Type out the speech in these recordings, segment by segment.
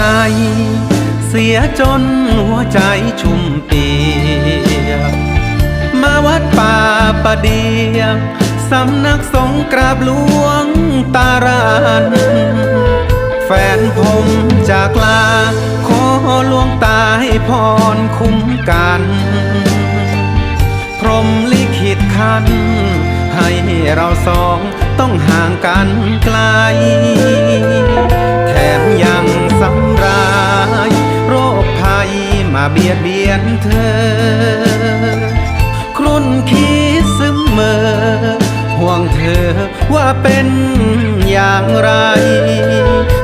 ใน เสียจนหัวใจชุ่มเปียกมาวัดป่าประเดียกสำนักสงฆ์กราบหลวงตารานแฟนผมจากลา ขอหลวงตาให้พรคุ้มกัน พรหมลิขิตคัน ให้เราสองต้องห่างกันไกล มาเบียดเบียนเธอ ครุ่นคิดซึมเมอห่วงเธอว่าเป็นอย่างไร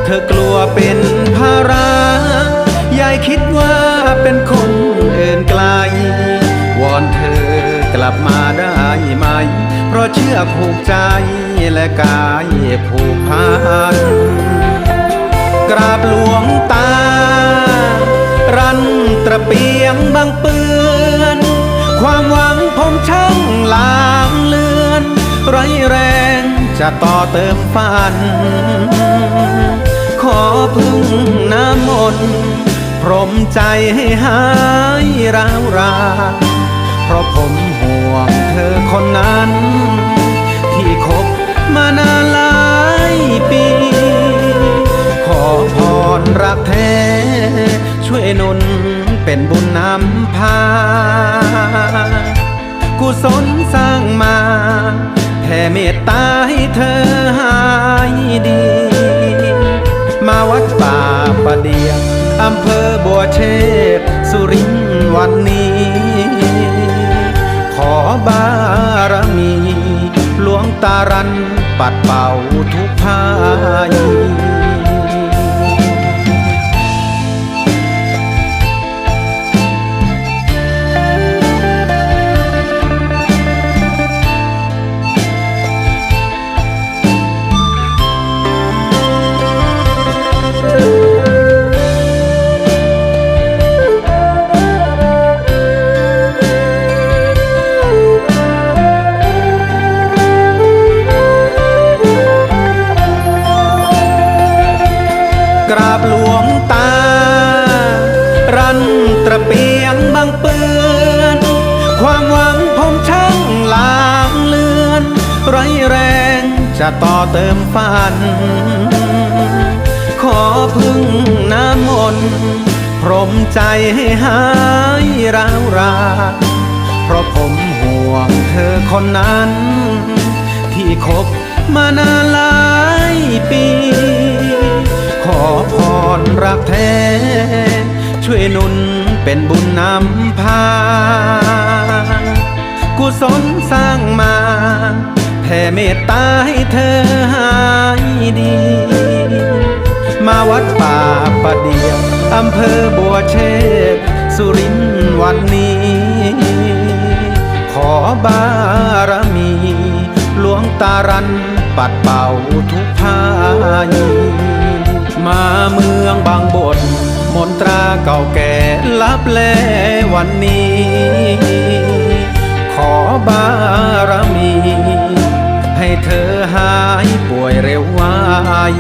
เธอกลัวเป็นภาระยายคิดว่าเป็นคนเอื่นไกล วอนเธอกลับมาได้ไหม เพราะเชื่อผูกใจและกายผูกพันกราบหลวงตา รันตระเปียงบางเปือน ความหวังผมช่างลางเลือน ไรแรงจะต่อเติมฝัน ขอพึ่งน้ำมนต์พรมใจให้หายร้าวรา เพราะผม ช่วยนุนเป็นบุญนำพา กุศลสร้างมาแผ่เมตตาให้เธอหายดี มาวัดป่าประเดียงอำเภอบัวเชษสุรินทร์วันนี้ ขอบารมีหลวงตารันปัดเป่าทุกภัย ระเปียงบางเปือนความหวังผมช่างลางเลือน ไรแรงจะต่อเติมฝัน ขอพึ่งน้ำมนต์พรมใจให้หายร้าวรานเพราะผมห่วงเธอคนนั้น ที่คบมานานหลายปี ขอพรรักแท้ ช่วยนุน เป็นบุญนำพา กุศลสร้างมาแผ่เมตตาให้เธอหายดี มาวัดป่าประเดียวอำเภอบัวเชษสุรินทร์วันนี้ ขอบารมี หลวงตารันปัดเป่าทุกพายมาเมืองบางบทมนตราเก่าแก่ ลับแลวันนี้ ขอบารมี ให้เธอหายป่วยเร็ววาย